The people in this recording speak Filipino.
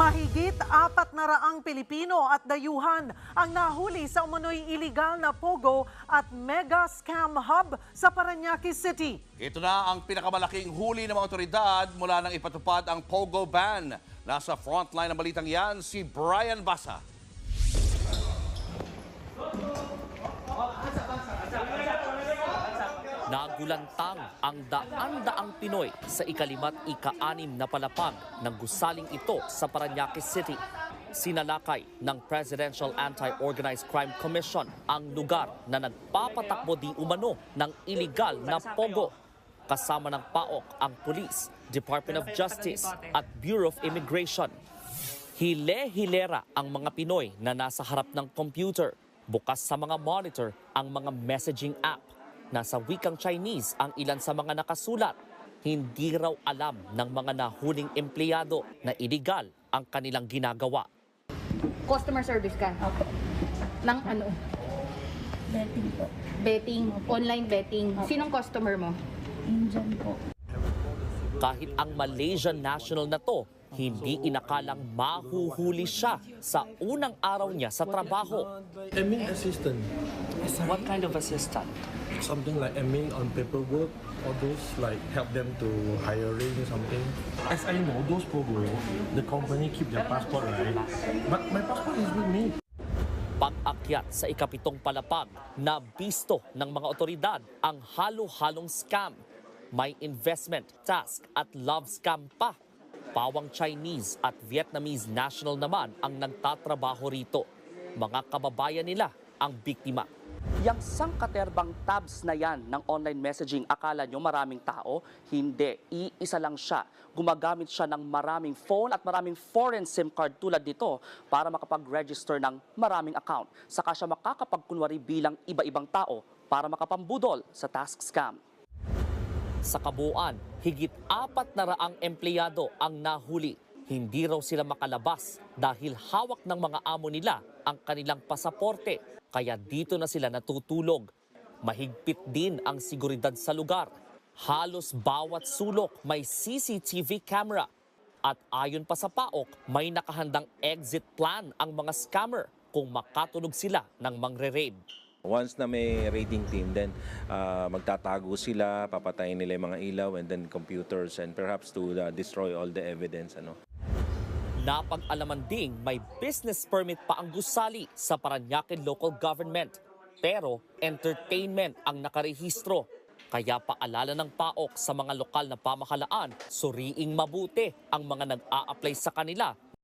Mahigit apat na raang Pilipino at dayuhan ang nahuli sa umano'y iligal na pogo at mega scam hub sa Paranaque City. Ito na ang pinakamalaking huli ng mga otoridad mula nang ipatupad ang Pogo ban. Nasa frontline ng balitang yan si Brian Basa. Nagulantang ang daan-daang Pinoy sa ikalimat ika-anim na palapag ng gusaling ito sa Paranaque City. Sinalakay ng Presidential Anti-Organized Crime Commission ang lugar na nagpapatakbo di umano ng iligal na pogo. Kasama ng PAOK ang Police, Department of Justice at Bureau of Immigration. Hile-hilera ang mga Pinoy na nasa harap ng computer. Bukas sa mga monitor ang mga messaging app. Nasa wikang Chinese ang ilan sa mga nakasulat. Hindi raw alam ng mga nahuling empleyado na iligal ang kanilang ginagawa. Customer service ka? Opo. Ng ano? Betting po. Betting, online betting. Sinong customer mo? Indian po. Kahit ang Malaysian national na to, hindi inakalang mahuhuli siya sa unang araw niya sa trabaho. admin assistant, What kind of assistant? something like admin on paperwork, all those like help them to hiring something. As I know, those pogo, the company keep their passport, right? But my passport is with me. Pag-akyat sa ikapitong palapag, nabisto ng mga otoridad ang halo-halong scam. May investment, task at love scam pa. Pawang Chinese at Vietnamese national naman ang nagtatrabaho rito. Mga kababayan nila ang biktima. Yang sangkaterbang tabs na yan ng online messaging, akala nyo maraming tao? Hindi. Iisa lang siya. Gumagamit siya ng maraming phone at maraming foreign SIM card tulad nito para makapag-register ng maraming account. Saka siya makakapagkunwari bilang iba-ibang tao para makapambudol sa task scam. Sa kabuuan, higit apat na raang empleyado ang nahuli. Hindi raw sila makalabas dahil hawak ng mga amo nila ang kanilang pasaporte. Kaya dito na sila natutulog. Mahigpit din ang seguridad sa lugar. Halos bawat sulok may CCTV camera. At ayon pa sa PAOK, may nakahandang exit plan ang mga scammer kung makatunog sila ng mangre-raid. Once na may raiding team, then uh, magtatago sila, papatayin nila yung mga ilaw and then computers and perhaps to uh, destroy all the evidence. Ano. Napag-alaman ding may business permit pa ang gusali sa Paranaque Local Government. Pero entertainment ang nakarehistro. Kaya paalala ng PAOK sa mga lokal na pamahalaan, suriing mabuti ang mga nag-a-apply sa kanila